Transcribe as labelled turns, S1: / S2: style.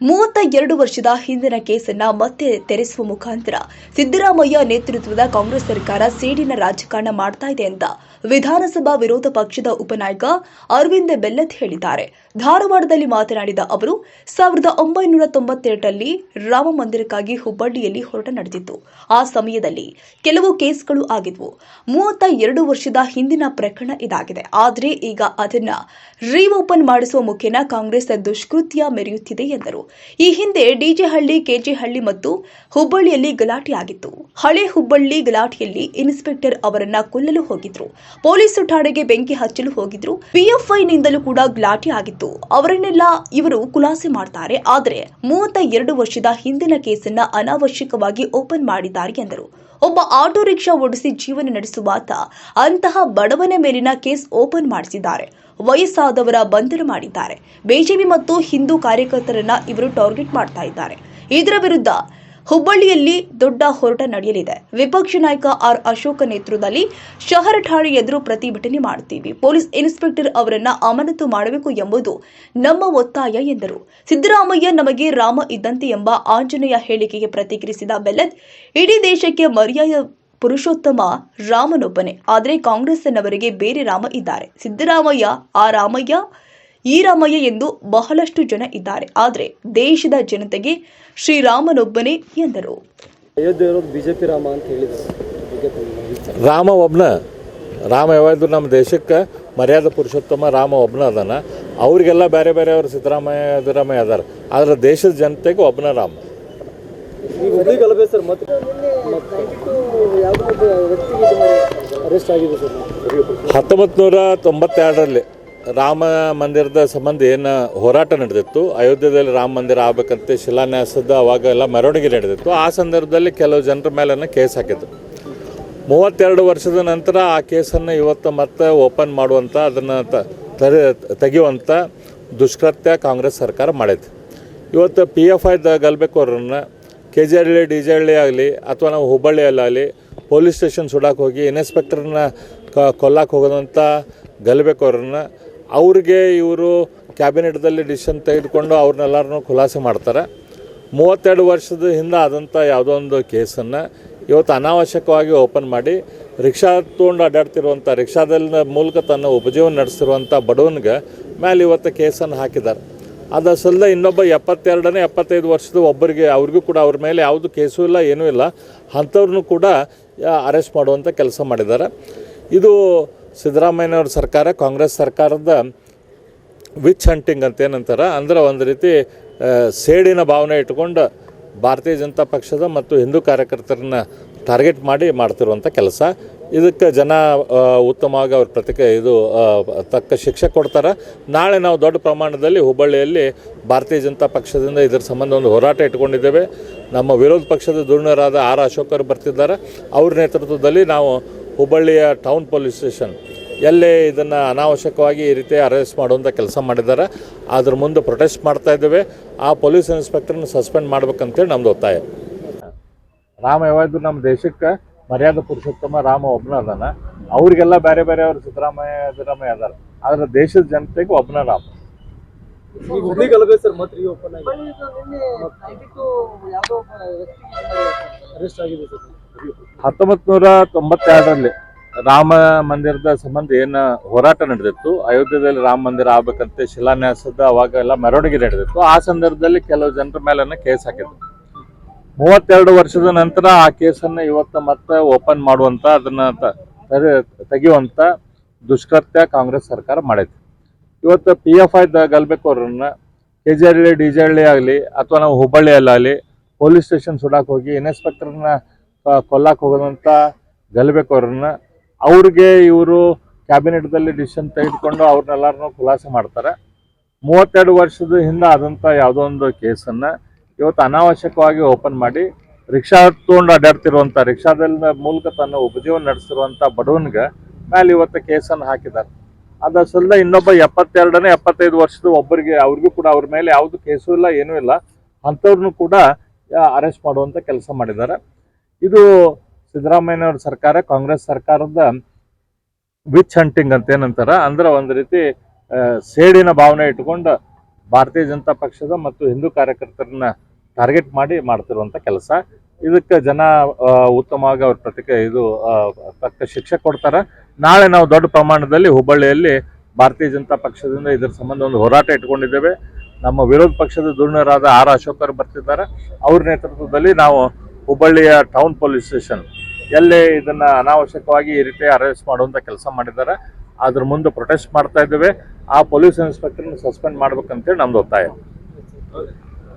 S1: ಮೂವತ್ತ ಎರಡು ವರ್ಷದ ಹಿಂದಿನ ಕೇಸನ್ನ ಮತ್ತೆ ತೆರೆಸುವ ಮುಖಾಂತರ ಸಿದ್ದರಾಮಯ್ಯ ನೇತೃತ್ವದ ಕಾಂಗ್ರೆಸ್ ಸರ್ಕಾರ ಸೇಡಿನ ರಾಜಕಾರಣ ಮಾಡ್ತಾ ಇದೆ ಅಂತ ವಿಧಾನಸಭಾ ವಿರೋಧ ಪಕ್ಷದ ಉಪನಾಯಕ ಅರವಿಂದ್ ಬೆಲ್ಲತ್ ಹೇಳಿದ್ದಾರೆ. ಧಾರವಾಡದಲ್ಲಿ ಮಾತನಾಡಿದ ಅವರು, ಸಾವಿರದ ಒಂಬೈನೂರ ತೊಂಬತ್ತೆರಡರಲ್ಲಿ ರಾಮ ಮಂದಿರಕ್ಕಾಗಿ ಹುಬ್ಬಳ್ಳಿಯಲ್ಲಿ ಹೊರಟ ನಡೆದಿತ್ತು. ಆ ಸಮಯದಲ್ಲಿ ಕೆಲವು ಕೇಸ್ಗಳು ಆಗಿದ್ವು. ಮೂವತ್ತ ಎರಡು ವರ್ಷದ ಹಿಂದಿನ ಪ್ರಕರಣ ಇದಾಗಿದೆ. ಆದರೆ ಈಗ ಅದನ್ನ ರೀಓಪನ್ ಮಾಡಿಸುವ ಮುಖೇನ ಕಾಂಗ್ರೆಸ್ ದುಷ್ಕೃತ್ಯ ಮೆರೆಯುತ್ತಿದೆ ಎಂದರು. ಈ ಹಿಂದೆ ಡಿಜೆಹಳ್ಳಿ, ಕೆಜೆಹಳ್ಳಿ ಮತ್ತು ಹುಬ್ಬಳ್ಳಿಯಲ್ಲಿ ಗಲಾಟೆಯಾಗಿತ್ತು. ಹಳೆ ಹುಬ್ಬಳ್ಳಿ ಗಲಾಟೆಯಲ್ಲಿ ಇನ್ಸ್ಪೆಕ್ಟರ್ ಅವರನ್ನ ಕೊಲ್ಲಲು ಹೋಗಿದ್ರು. ಪೊಲೀಸ್ ಠಾಣೆಗೆ ಬೆಂಕಿ ಹಚ್ಚಲು ಹೋಗಿದ್ರು. ಪಿಎಫ್ಐನಿಂದಲೂ ಕೂಡ ಗಲಾಟೆ ಆಗಿತ್ತು ಅವರನ್ನೆಲ್ಲ ಇವರು ಖುಲಾಸೆ ಮಾಡ್ತಾರೆ. ಆದರೆ ಮೂವತ್ತ ಎರಡು ವರ್ಷದ ಹಿಂದಿನ ಕೇಸನ್ನ ಅನಾವಶ್ಯಕವಾಗಿ ಓಪನ್ ಮಾಡಿದ್ದಾರೆ ಎಂದರು. ಒಬ್ಬ ಆಟೋ ರಿಕ್ಷಾ ಓಡಿಸಿ ಜೀವನ ನಡೆಸುವಾತ ಅಂತಹ ಬಡವನ ಮೇಲಿನ ಕೇಸ್ ಓಪನ್ ಮಾಡಿಸಿದ್ದಾರೆ. ವಯಸ್ಸಾದವರ ಬಂಧನ ಮಾಡಿದ್ದಾರೆ. ಬಿಜೆಪಿ ಮತ್ತು ಹಿಂದೂ ಕಾರ್ಯಕರ್ತರನ್ನ ಇವರು ಟಾರ್ಗೆಟ್ ಮಾಡ್ತಾ ಇದ್ದಾರೆ. ಇದರ ವಿರುದ್ಧ ಹುಬ್ಬಳ್ಳಿಯಲ್ಲಿ ದೊಡ್ಡ ಹೋರಾಟ ನಡೆಯಲಿದೆ. ವಿಪಕ್ಷ ನಾಯಕ ಆರ್ ಅಶೋಕ ನೇತೃತ್ವದಲ್ಲಿ ಶಹರ ಠಾಣೆ ಎದುರು ಪ್ರತಿಭಟನೆ ಮಾಡುತ್ತೀವಿ. ಪೊಲೀಸ್ ಇನ್ಸ್ಪೆಕ್ಟರ್ ಅವರನ್ನ ಅಮಾನತು ಮಾಡಬೇಕು ಎಂಬುದು ನಮ್ಮ ಒತ್ತಾಯ ಎಂದರು. ಸಿದ್ದರಾಮಯ್ಯ ನಮಗೆ ರಾಮ ಇದ್ದಂತೆ ಎಂಬ ಆಂಜನೇಯ ಹೇಳಿಕೆಗೆ ಪ್ರತಿಕ್ರಿಯಿಸಿದ ಬೆಲ್ಲದ್ ಇಡೀ ದೇಶಕ್ಕೆ ಮರ್ಯಾದ ಪುರುಷೋತ್ತಮ ರಾಮನೊಬ್ಬನೇ. ಆದರೆ ಕಾಂಗ್ರೆಸ್ನವರಿಗೆ ಬೇರೆ ರಾಮ ಇದ್ದಾರೆ. ಸಿದ್ದರಾಮಯ್ಯ ಆ ರಾಮಯ್ಯ ಈ ರಾಮಯ್ಯ ಎಂದು ಬಹಳಷ್ಟು ಜನ ಇದ್ದಾರೆ. ಆದರೆ ದೇಶದ ಜನತೆಗೆ ಶ್ರೀರಾಮನೊಬ್ಬನೇ ಎಂದರು.
S2: ಅಯೋಧ್ಯೆ ಬಿಜೆಪಿ ರಾಮ ಅಂತ ಅಭಿಪ್ರಾಯ.
S3: ರಾಮ ಒಬ್ನ ರಾಮ ಯಾವಾಗಲೂ ನಮ್ಮ ದೇಶಕ್ಕೆ ಮರ್ಯಾದೆ ಪುರುಷೋತ್ತಮ ರಾಮ ಒಬ್ನ ಅದಾನ. ಅವರಿಗೆಲ್ಲ ಬೇರೆ ಬೇರೆ ಅವರು ಸಿದ್ದರಾಮಯ್ಯ ಸಿದ್ದರಾಮಯ್ಯ ಅದಾರ. ಆದ್ರೆ ದೇಶದ ಜನತೆಗೆ ಒಬ್ಬನ ರಾಮ.
S2: ಈಗ ಹುಬ್ಳಿ ಗಲಭೆ ಸರ್ ಮತ್ತೆ ಯಾವುದೋ ಒಬ್ಬ ವ್ಯಕ್ತಿಗೆ ಅರೆಸ್ಟ್ ಆಗಿದೆ ಸರ್?
S3: ಹತ್ತೊಂಬತ್ತು ನೂರ ತೊಂಬತ್ತೆರಡರಲ್ಲಿ ರಾಮ ಮಂದಿರದ ಸಂಬಂಧ ಏನು ಹೋರಾಟ ನಡೆದಿತ್ತು. ಅಯೋಧ್ಯೆಯಲ್ಲಿ ರಾಮ ಮಂದಿರ ಆಗ್ಬೇಕಂತ ಶಿಲಾನ್ಯಾಸದ ಅವಾಗ ಎಲ್ಲ ಮೆರವಣಿಗೆ ನಡೆದಿತ್ತು. ಆ ಸಂದರ್ಭದಲ್ಲಿ ಕೆಲವು ಜನರ ಮೇಲೆ ಕೇಸ್ ಹಾಕಿದ್ರು. ಮೂವತ್ತೆರಡು ವರ್ಷದ ನಂತರ ಆ ಕೇಸನ್ನು ಇವತ್ತು ಮತ್ತೆ ಓಪನ್ ಮಾಡುವಂಥ ಅದನ್ನು ತರೆ ತೆಗೆಯುವಂಥ ದುಷ್ಕೃತ್ಯ ಕಾಂಗ್ರೆಸ್ ಸರ್ಕಾರ ಮಾಡೈತೆ ಇವತ್ತು ಪಿ ಎಫ್ ಐದ ಗಲ್ಬೇಕೋರನ್ನ K G Halli D J Halli ಆಗಲಿ ಅಥವಾ ನಾವು ಹುಬ್ಬಳ್ಳಿಯಲ್ಲಾಗಲಿ ಪೊಲೀಸ್ ಸ್ಟೇಷನ್ ಸುಡಕ್ಕೆ ಹೋಗಿ ಇನ್ಸ್ಪೆಕ್ಟರ್ನ ಕ ಕೊಲ್ಲಕ್ಕೆ ಹೋಗೋದಂಥ ಗಲ್ಬೇಕೋರನ್ನ ಅವ್ರಿಗೆ ಇವರು ಕ್ಯಾಬಿನೆಟ್ದಲ್ಲಿ ಡಿಸಿಷನ್ ತೆಗೆದುಕೊಂಡು ಅವ್ರನ್ನೆಲ್ಲರನ್ನೂ ಖುಲಾಸೆ ಮಾಡ್ತಾರೆ. ಮೂವತ್ತೆರಡು ವರ್ಷದ ಹಿಂದೆ ಆದಂಥ ಯಾವುದೋ ಒಂದು ಕೇಸನ್ನು ಇವತ್ತು ಅನಾವಶ್ಯಕವಾಗಿ ಓಪನ್ ಮಾಡಿ ರಿಕ್ಷಾ ತೊಗೊಂಡು ಅಡ್ಡಾಡ್ತಿರುವಂಥ, ರಿಕ್ಷಾದಲ್ಲಿನ ಮೂಲಕ ತನ್ನ ಉಪಜೀವನ ನಡೆಸಿರುವಂಥ ಬಡವನಿಗೆ ಮೇಲೆ ಇವತ್ತು ಕೇಸನ್ನು ಹಾಕಿದ್ದಾರೆ. ಅದು ಸಲ್ದ ಇನ್ನೊಬ್ಬ ಎಪ್ಪತ್ತೆರಡನೇ, ಎಪ್ಪತ್ತೈದು ವರ್ಷದ ಒಬ್ಬರಿಗೆ ಅವ್ರಿಗೂ ಕೂಡ ಅವ್ರ ಮೇಲೆ ಯಾವುದು ಕೇಸು ಇಲ್ಲ, ಏನೂ ಇಲ್ಲ. ಅಂಥವ್ರನ್ನೂ ಕೂಡ ಅರೆಸ್ಟ್ ಮಾಡುವಂಥ ಕೆಲಸ ಮಾಡಿದ್ದಾರೆ. ಇದು ಸಿದ್ದರಾಮಯ್ಯನವ್ರ ಸರ್ಕಾರ, ಕಾಂಗ್ರೆಸ್ ಸರ್ಕಾರದ ವಿಚ್ ಹಂಟಿಂಗ್ ಅಂತ ಏನಂತಾರೆ ಅಂದ್ರೆ ಒಂದು ರೀತಿ ಸೇಡಿನ ಭಾವನೆ ಇಟ್ಕೊಂಡು ಭಾರತೀಯ ಜನತಾ ಪಕ್ಷದ ಮತ್ತು ಹಿಂದೂ ಕಾರ್ಯಕರ್ತರನ್ನ ಟಾರ್ಗೆಟ್ ಮಾಡಿ ಮಾಡ್ತಿರುವಂಥ ಕೆಲಸ. ಇದಕ್ಕೆ ಜನ ಉತ್ತಮವಾಗಿ ಅವ್ರ ಪ್ರತಿಕ್ರಿಯೆ ಇದು ತಕ್ಕ ಶಿಕ್ಷೆ ಕೊಡ್ತಾರೆ. ನಾಳೆ ನಾವು ದೊಡ್ಡ ಪ್ರಮಾಣದಲ್ಲಿ ಹುಬ್ಬಳ್ಳಿಯಲ್ಲಿ ಭಾರತೀಯ ಜನತಾ ಪಕ್ಷದಿಂದ ಇದರ ಸಂಬಂಧ ಒಂದು ಹೋರಾಟ ಇಟ್ಕೊಂಡಿದ್ದೇವೆ. ನಮ್ಮ ವಿರೋಧ ಪಕ್ಷದ ಧುರ್ಣರಾದ ಆರ್ ಅಶೋಕರು ಬರ್ತಿದ್ದಾರೆ. ಅವ್ರ ನೇತೃತ್ವದಲ್ಲಿ ನಾವು ಹುಬ್ಬಳ್ಳಿಯ ಟೌನ್ ಪೊಲೀಸ್ ಸ್ಟೇಷನ್ ಎಲ್ಲೇ ಇದನ್ನು ಅನಾವಶ್ಯಕವಾಗಿ ಈ ರೀತಿ ಅರೆಸ್ಟ್ ಮಾಡುವಂಥ ಕೆಲಸ ಮಾಡಿದ್ದಾರೆ. ಅದ್ರ ಮುಂದೆ ಪ್ರೊಟೆಸ್ಟ್ ಮಾಡ್ತಾ ಇದ್ದೇವೆ. ಆ ಪೊಲೀಸ್ ಇನ್ಸ್ಪೆಕ್ಟರ್ನ ಸಸ್ಪೆಂಡ್ ಮಾಡ್ಬೇಕಂತೇಳಿ ನಮ್ದು ಒತ್ತಾಯ. ರಾಮ ಯಾವಾಗ ನಮ್ಮ ದೇಶಕ್ಕೆ ಮರ್ಯಾದ ಪುರುಷೋತ್ತಮ ರಾಮ ಒಬ್ಬನ ಅದಾನ ಅವ್ರಿಗೆಲ್ಲ ಬೇರೆ ಬೇರೆ ಅವರು ಸಿದ್ದರಾಮಯ್ಯ ಸಿದ್ದರಾಮಯ್ಯ ಅದಾರ. ಆದ್ರೆ ದೇಶದ ಜನತೆಗೆ ಒಬ್ಬನ ರಾಮ. ಹತ್ತೊಂಬತ್ ನೂರ ತೊಂಬತ್ತೆರಡರಲ್ಲಿ ರಾಮ ಮಂದಿರದ ಸಂಬಂಧ ಏನು ಹೋರಾಟ ನಡೆದಿತ್ತು. ಅಯೋಧ್ಯೆಯಲ್ಲಿ ರಾಮ ಮಂದಿರ ಆಗ್ಬೇಕಂತ ಶಿಲಾನ್ಯಾಸದ ಅವಾಗ ಎಲ್ಲ ಮೆರವಣಿಗೆ ನಡೆದಿತ್ತು. ಆ ಸಂದರ್ಭದಲ್ಲಿ ಕೆಲವು ಜನರ ಮೇಲೆ ಕೇಸ್ ಹಾಕಿದ್ರು. ಮೂವತ್ತೆರಡು ವರ್ಷದ ನಂತರ ಆ ಕೇಸನ್ನು ಇವತ್ತು ಮತ್ತೆ ಓಪನ್ ಮಾಡುವಂಥ ಅದನ್ನ ತೆಗೆಯುವಂಥ ದುಷ್ಕೃತ್ಯ ಕಾಂಗ್ರೆಸ್ ಸರ್ಕಾರ ಮಾಡೈತೆ. ಇವತ್ತು P F I ಗಲ್ಬೇಕವ್ರನ್ನ K G Halli D G Halli ಆಗಲಿ, ಅಥವಾ ನಾವು ಹುಬ್ಬಳ್ಳಿಯಲ್ಲಾಗಲಿ ಪೊಲೀಸ್ ಸ್ಟೇಷನ್ ಸುಡಕ್ಕೆ ಹೋಗಿ, ಇನ್ಸ್ಪೆಕ್ಟರ್ನ ಕೊಲ್ಲಕ್ಕೆ ಹೋಗೋದಂಥ ಗಲ್ಬೇಕವ್ರನ್ನ, ಅವ್ರಿಗೆ ಇವರು ಕ್ಯಾಬಿನೆಟ್ದಲ್ಲಿ ಡಿಸಿಷನ್ ತೆಗೆದುಕೊಂಡು ಅವ್ರನ್ನೆಲ್ಲರನ್ನೂ ಖುಲಾಸೆ ಮಾಡ್ತಾರೆ. ಮೂವತ್ತೆರಡು ವರ್ಷದ ಹಿಂದೆ ಆದಂಥ ಯಾವುದೋ ಒಂದು ಕೇಸನ್ನು ಇವತ್ತು ಅನಾವಶ್ಯಕವಾಗಿ ಓಪನ್ ಮಾಡಿ ರಿಕ್ಷಾ ತೊಗೊಂಡು ಅಡ್ಡಾಡ್ತಿರುವಂಥ ರಿಕ್ಷಾದಲ್ಲಿ ಮೂಲಕ ತನ್ನ ಉಪಜೀವನ ನಡೆಸಿರುವಂಥ ಬಡವನಿಗೆ ಮೇಲೆ ಇವತ್ತು ಕೇಸನ್ನು ಹಾಕಿದ್ದಾರೆ. ಅದು ಸಲ್ದ ಇನ್ನೊಬ್ಬ ಎಪ್ಪತ್ತೆರಡನೇ, ಎಪ್ಪತ್ತೈದು ವರ್ಷದ ಒಬ್ಬರಿಗೆ, ಅವ್ರಿಗೂ ಕೂಡ ಅವ್ರ ಮೇಲೆ ಯಾವುದು ಕೇಸು ಇಲ್ಲ, ಏನೂ ಇಲ್ಲ. ಅಂಥವ್ರನ್ನೂ ಕೂಡ ಅರೆಸ್ಟ್ ಮಾಡುವಂಥ ಕೆಲಸ ಮಾಡಿದ್ದಾರೆ. ಇದು ಸಿದ್ದರಾಮಯ್ಯನವ್ರ ಸರ್ಕಾರ, ಕಾಂಗ್ರೆಸ್ ಸರ್ಕಾರದ ವಿಚ್ ಹಂಟಿಂಗ್ ಅಂತ ಏನಂತಾರೆ, ಅಂದ್ರೆ ಒಂದು ರೀತಿ ಸೇಡಿನ ಭಾವನೆ ಇಟ್ಕೊಂಡು ಭಾರತೀಯ ಜನತಾ ಪಕ್ಷದ ಮತ್ತು ಹಿಂದೂ ಕಾರ್ಯಕರ್ತರನ್ನ ಟಾರ್ಗೆಟ್ ಮಾಡಿ ಮಾಡ್ತಿರುವಂಥ ಕೆಲಸ. ಇದಕ್ಕೆ ಜನ ಉತ್ತಮವಾಗಿ ಅವ್ರ ಪ್ರತಿಕ್ರಿಯೆ, ಇದು ತಕ್ಕ ಶಿಕ್ಷೆ ಕೊಡ್ತಾರೆ. ನಾಳೆ ನಾವು ದೊಡ್ಡ ಪ್ರಮಾಣದಲ್ಲಿ ಹುಬ್ಬಳ್ಳಿಯಲ್ಲಿ ಭಾರತೀಯ ಜನತಾ ಪಕ್ಷದಿಂದ ಇದರ ಸಂಬಂಧ ಒಂದು ಹೋರಾಟ ಇಟ್ಕೊಂಡಿದ್ದೇವೆ. ನಮ್ಮ ವಿರೋಧ ಪಕ್ಷದ ಧುರ್ಣರಾದ ಆರ್ ಅಶೋಕರು ಬರ್ತಿದ್ದಾರೆ. ಅವ್ರ ನೇತೃತ್ವದಲ್ಲಿ ನಾವು ಹುಬ್ಬಳ್ಳಿಯ ಟೌನ್ ಪೊಲೀಸ್ ಸ್ಟೇಷನ್ ಎಲ್ಲೇ ಇದನ್ನು ಅನಾವಶ್ಯಕವಾಗಿ ಈ ರೀತಿ ಅರೆಸ್ಟ್ ಮಾಡುವಂಥ ಕೆಲಸ ಮಾಡಿದ್ದಾರೆ. ಅದ್ರ ಮುಂದೆ ಪ್ರೊಟೆಸ್ಟ್ ಮಾಡ್ತಾ ಇದ್ದೇವೆ. ಆ ಪೊಲೀಸ್ ಇನ್ಸ್ಪೆಕ್ಟರ್ನ ಸಸ್ಪೆಂಡ್ ಮಾಡ್ಬೇಕಂತೇಳಿ ನಮ್ದು ಒತ್ತಾಯ.